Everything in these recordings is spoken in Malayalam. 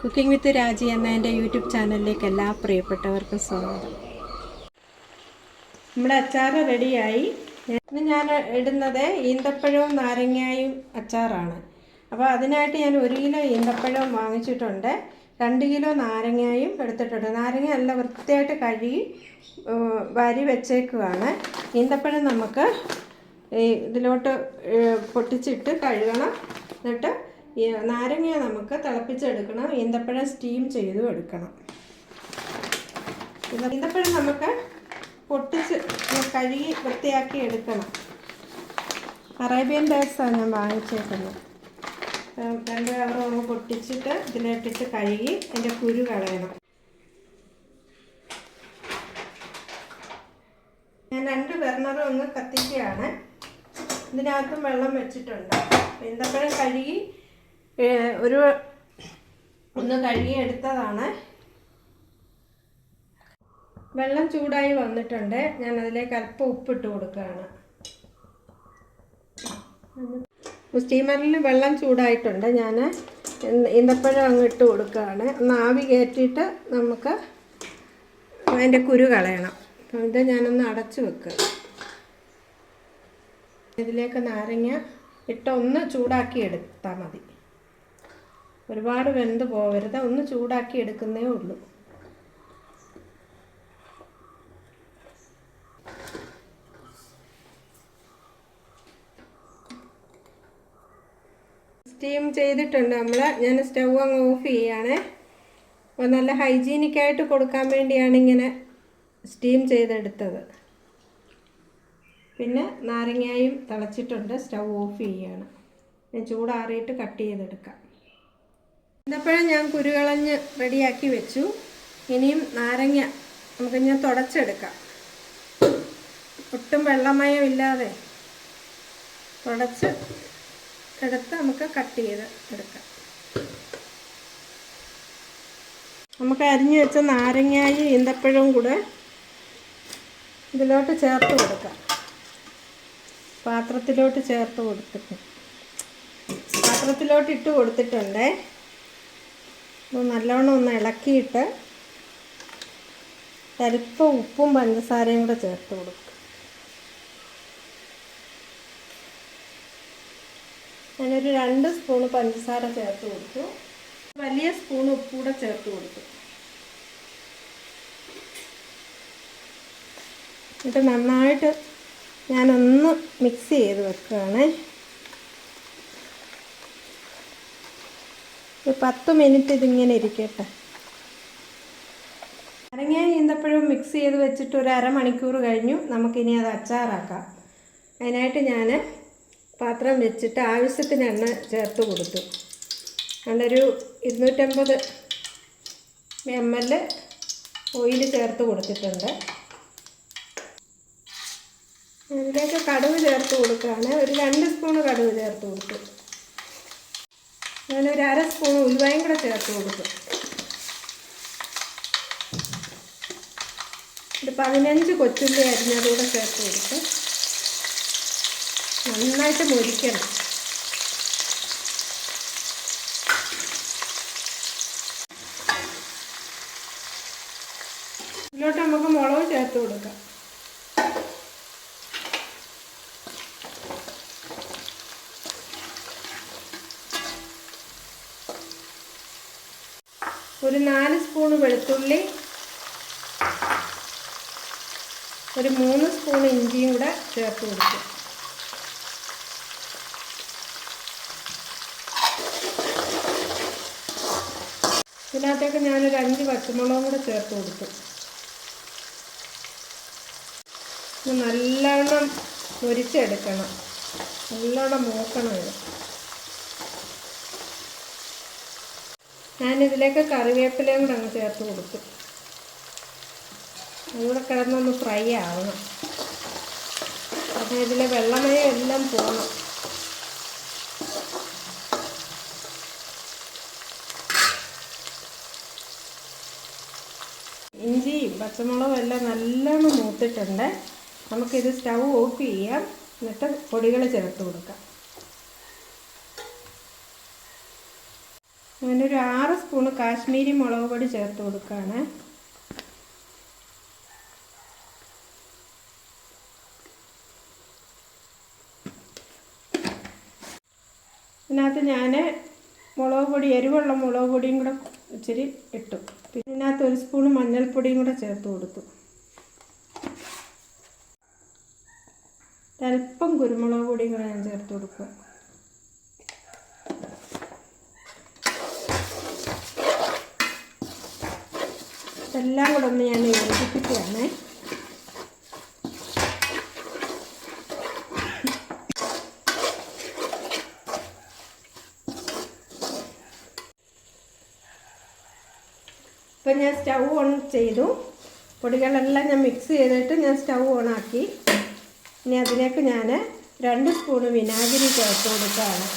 കുക്കിംഗ് വിത്ത് രാജി എന്ന എന്റെ യൂട്യൂബ് ചാനലിലേക്ക് എല്ലാ പ്രിയപ്പെട്ടവർക്കും സ്വാഗതം. നമ്മുടെ അച്ചാർ റെഡിയായി. ഇന്ന് ഞാൻ ഇടുന്നത് ഈന്തപ്പഴവും നാരങ്ങയും അച്ചാറാണ്. അപ്പോൾ അതിനായിട്ട് ഞാൻ ഒരു കിലോ ഈന്തപ്പഴവും വാങ്ങിച്ചിട്ടുണ്ട്. രണ്ട് കിലോ നാരങ്ങയും എടുത്തിട്ടുണ്ട്. നാരങ്ങ നല്ല വൃത്തിയായിട്ട് കഴുകി വാരി വെച്ചേക്കുവാണ്. ഈന്തപ്പഴം നമുക്ക് ഇതിലോട്ട് പൊട്ടിച്ചിട്ട് കഴുകണം. എന്നിട്ട് നാരങ്ങ നമുക്ക് തിളപ്പിച്ചെടുക്കണം. ഈന്തപ്പഴം സ്റ്റീം ചെയ്തും എടുക്കണം. ഈന്തപ്പഴം നമുക്ക് പൊട്ടിച്ച് കഴുകി വൃത്തിയാക്കി എടുക്കണം. അറേബ്യൻ ഡേറ്റ്സാണ് ഞാൻ വാങ്ങിച്ചേക്കുന്നത്. രണ്ട് കവർ ഒന്ന് പൊട്ടിച്ചിട്ട് ഇതിലിട്ടിട്ട് കഴുകി അതിന്റെ കുരു കളയണം. ഞാൻ രണ്ട് ബർണറും ഒന്ന് കത്തിക്കുകയാണ്. ഇതിനകത്തും വെള്ളം വെച്ചിട്ടുണ്ട്. ഈന്തപ്പഴം കഴുകി ഒരു ഒന്ന് കഴുകി എടുത്തതാണ്. വെള്ളം ചൂടായി വന്നിട്ടുണ്ട്. ഞാൻ അതിലേക്ക് അല്പം ഉപ്പിട്ട് കൊടുക്കുകയാണ്. സ്റ്റീമറിൽ വെള്ളം ചൂടായിട്ടുണ്ട്. ഞാൻ ഈന്തപ്പഴം അങ്ങ് ഇട്ട് കൊടുക്കുകയാണ്. ഒന്ന് ആവി കയറ്റിയിട്ട് നമുക്ക് അതിന്റെ കുരു കളയണം. അപ്പം ഇത് ഞാനൊന്ന് അടച്ചു വെക്കുക. ഇതിലേക്ക് നാരങ്ങ ഇട്ട് ഒന്ന് ചൂടാക്കി എടുത്താൽ മതി. ഒരുപാട് വെന്ത് പോകരുത് ഒന്ന് ചൂടാക്കി എടുക്കുന്നേ ഉള്ളൂ. സ്റ്റീം ചെയ്തിട്ടുണ്ട് നമ്മൾ ഞാൻ സ്റ്റൗ അങ്ങ് ഓഫ് ചെയ്യാണ്. അപ്പോൾ നല്ല ഹൈജീനിക്കായിട്ട് കൊടുക്കാൻ വേണ്ടിയാണ് ഇങ്ങനെ സ്റ്റീം ചെയ്തെടുത്തത്. പിന്നെ നാരങ്ങായും തിളച്ചിട്ടുണ്ട്. സ്റ്റൗ ഓഫ് ചെയ്യാണ്. ഞാൻ ചൂടാറിയിട്ട് കട്ട് ചെയ്തെടുക്കാം. ഇന്നപ്പോഴും ഞാൻ കുരുകളഞ്ഞ് റെഡിയാക്കി വെച്ചു. ഇനിയും നാരങ്ങ നമുക്ക് ഞാൻ തുടച്ചെടുക്കാം. ഒട്ടും വെള്ളമയമില്ലാതെ തുടച്ച് എടുത്ത് നമുക്ക് കട്ട് ചെയ്ത് എടുക്കാം. നമുക്ക് അരിഞ്ഞു വെച്ച നാരങ്ങായും ഈന്തപ്പഴവും കൂടെ ഇതിലോട്ട് ചേർത്ത് കൊടുക്കാം. പാത്രത്തിലോട്ട് ചേർത്ത് കൊടുത്തിട്ട്. പാത്രത്തിലോട്ട് ഇട്ട് കൊടുത്തിട്ടുണ്ട്. നല്ലോണം ഒന്ന് ഇളക്കിയിട്ട് അല്പം ഉപ്പും പഞ്ചസാരയും കൂടെ ചേർത്ത് കൊടുക്കും ഞാനൊരു രണ്ട് സ്പൂണ് പഞ്ചസാര ചേർത്ത് കൊടുത്തു. വലിയ സ്പൂൺ ഉപ്പ് ചേർത്ത് കൊടുത്തു. എന്നിട്ട് നന്നായിട്ട് ഞാനൊന്ന് മിക്സ് ചെയ്ത് വെക്കുകയാണ്. ഒരു പത്ത് മിനിറ്റ് ഇതിങ്ങനെ ഇരിക്കട്ടെ. അരങ്ങ ഈന്തപ്പഴം മിക്സ് ചെയ്ത് വെച്ചിട്ട് ഒരു അരമണിക്കൂർ കഴിഞ്ഞു. നമുക്കിനി അത് അച്ചാറാക്കാം. അതിനായിട്ട് ഞാൻ പാത്രം വെച്ചിട്ട് ആവശ്യത്തിന് എണ്ണ ചേർത്ത് കൊടുത്തു. നല്ലൊരു ഇരുന്നൂറ്റമ്പത് എം എൽ ഓയിൽ ചേർത്ത് കൊടുത്തിട്ടുണ്ട്. ഇതിലേക്ക് കടുക് ചേർത്ത് കൊടുക്കുകയാണ്. ഒരു രണ്ട് സ്പൂണ് കടുക് ചേർത്ത് കൊടുത്തു. ഞാനൊരു അര സ്പൂൺ ഉലുവയും കൂടെ ചേർത്ത് കൊടുക്കും ഒരു പതിനഞ്ച് കൊച്ചുള്ളി അരിഞ്ഞതുകൂടെ ചേർത്ത് കൊടുത്ത് നന്നായിട്ട് മുരിക്കണം. ഇതിലോട്ട് നമുക്ക് മുളക് ചേർത്ത് കൊടുക്കാം. ഒരു നാല് സ്പൂൺ വെളുത്തുള്ളി ഒരു മൂന്ന് സ്പൂൺ ഇഞ്ചിയും കൂടെ ചേർത്ത് കൊടുക്കും ഇതിനകത്തേക്ക് ഞാനൊരു അഞ്ച് പച്ചമുളകും കൂടെ ചേർത്ത് കൊടുക്കും നല്ലവണ്ണം പൊരിച്ചെടുക്കണം. നോക്കണം മൂക്കണം ഇത്. ഞാനിതിലേക്ക് കറിവേപ്പിലയും കൂടെ അങ്ങ് ചേർത്ത് കൊടുക്കും അതുകൂടെ കിടന്നൊന്ന് ഫ്രൈ ആവണം. അപ്പം ഇതിലെ വെള്ളമയം എല്ലാം പോകണം ഇഞ്ചിയും പച്ചമുളകും എല്ലാം നല്ലോണം മൂത്തിട്ടുണ്ട്. നമുക്കിത് സ്റ്റൗ ഓഫ് ചെയ്യാം. എന്നിട്ട് പൊടികൾ ചേർത്ത് കൊടുക്കാം. ഞാനൊരു ആറ് സ്പൂണ് കാശ്മീരി മുളക് പൊടി ചേർത്ത് കൊടുക്കുകയാണ് ഇതിനകത്ത് ഞാൻ മുളക് പൊടി എരിവുള്ള മുളക് പൊടിയും കൂടെ ഇച്ചിരി ഇട്ടു. പിന്നെ ഇതിനകത്ത് ഒരു സ്പൂണ് മഞ്ഞൾപ്പൊടിയും കൂടെ ചേർത്ത് കൊടുത്തു. അല്പം കുരുമുളക് പൊടിയും കൂടെ ഞാൻ ചേർത്ത് കൊടുക്കുക ഇതെല്ലാം കൂടെ ഒന്ന് ഞാൻ യോജിപ്പിക്കുകയാണ് ഇപ്പം ഞാൻ സ്റ്റൗ ഓൺ ചെയ്തു. പൊടികളെല്ലാം ഞാൻ മിക്സ് ചെയ്തിട്ട് ഞാൻ സ്റ്റൗ ഓൺ ആക്കി. ഇനി അതിലേക്ക് ഞാൻ രണ്ട് സ്പൂണ് വിനാഗിരി ചേർത്ത് കൊടുക്കുകയാണ്.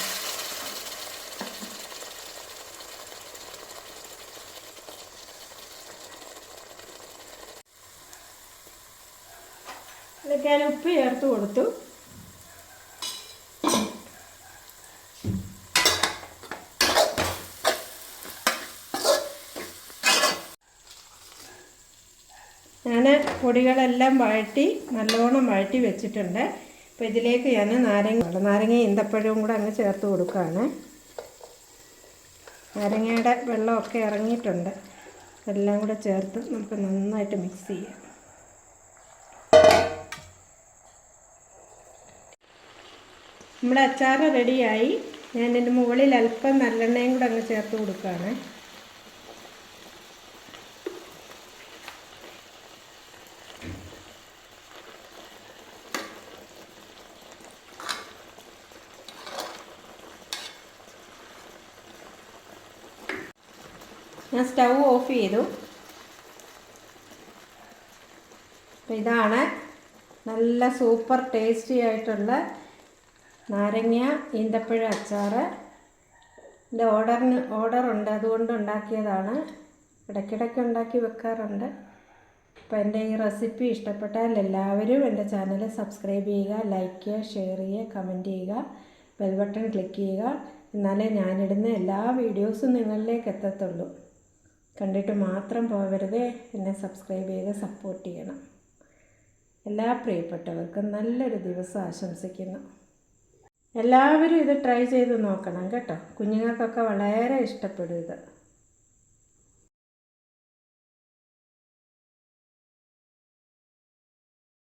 ഞാൻ ഉപ്പ് ചേർത്ത് കൊടുത്തു. ഞാൻ പൊടികളെല്ലാം വഴറ്റി നല്ലോണം വഴറ്റി വെച്ചിട്ടുണ്ട്. അപ്പോൾ ഇതിലേക്ക് ഞാൻ നാരങ്ങ നാരങ്ങ ഈന്തപ്പഴവും കൂടെ അങ്ങ് ചേർത്ത് കൊടുക്കുകയാണ്. നാരങ്ങയുടെ വെള്ളമൊക്കെ ഇറങ്ങിയിട്ടുണ്ട്. എല്ലാം കൂടെ ചേർത്ത് നമുക്ക് നന്നായിട്ട് മിക്സ് ചെയ്യാം. നമ്മുടെ അച്ചാർ റെഡിയായി. ഞാൻ ഇതിന്റെ മുകളിൽ അല്പം നല്ലെണ്ണയും കൂടെ അങ്ങ് ചേർത്ത് കൊടുക്കുകയാണ്. ഞാൻ സ്റ്റൗ ഓഫ് ചെയ്തു. അപ്പോൾ ഇതാണ് നല്ല സൂപ്പർ ടേസ്റ്റി ആയിട്ടുള്ള നാരങ്ങ ഈന്തപ്പഴ അച്ചാറ്. എന്റെ ഓർഡറിന് ഓർഡറുണ്ട്. അതുകൊണ്ട് ഉണ്ടാക്കിയതാണ്. ഇടയ്ക്കിടയ്ക്ക് ഉണ്ടാക്കി വെക്കാറുണ്ട്. അപ്പോൾ എന്റെ ഈ റെസിപ്പി ഇഷ്ടപ്പെട്ടാൽ എല്ലാവരും എന്റെ ചാനൽ സബ്സ്ക്രൈബ് ചെയ്യുക ലൈക്ക് ചെയ്യുക ഷെയർ ചെയ്യുക കമന്റ് ചെയ്യുക ബെൽ ബട്ടൺ ക്ലിക്ക് ചെയ്യുക. എന്നാലേ ഞാനിടുന്ന എല്ലാ വീഡിയോസും നിങ്ങളിലേക്ക് എത്തത്തുള്ളൂ. കണ്ടിട്ട് മാത്രം പോകരുതേ എന്നെ സബ്സ്ക്രൈബ് ചെയ്ത് സപ്പോർട്ട് ചെയ്യണം. എല്ലാ പ്രിയപ്പെട്ടവർക്കും നല്ലൊരു ദിവസം ആശംസിക്കുന്നു. എല്ലാവരും ഇത് ട്രൈ ചെയ്ത് നോക്കണം കേട്ടോ. കുഞ്ഞുങ്ങൾക്കൊക്കെ വളരെ ഇഷ്ടപ്പെടും ഇത്.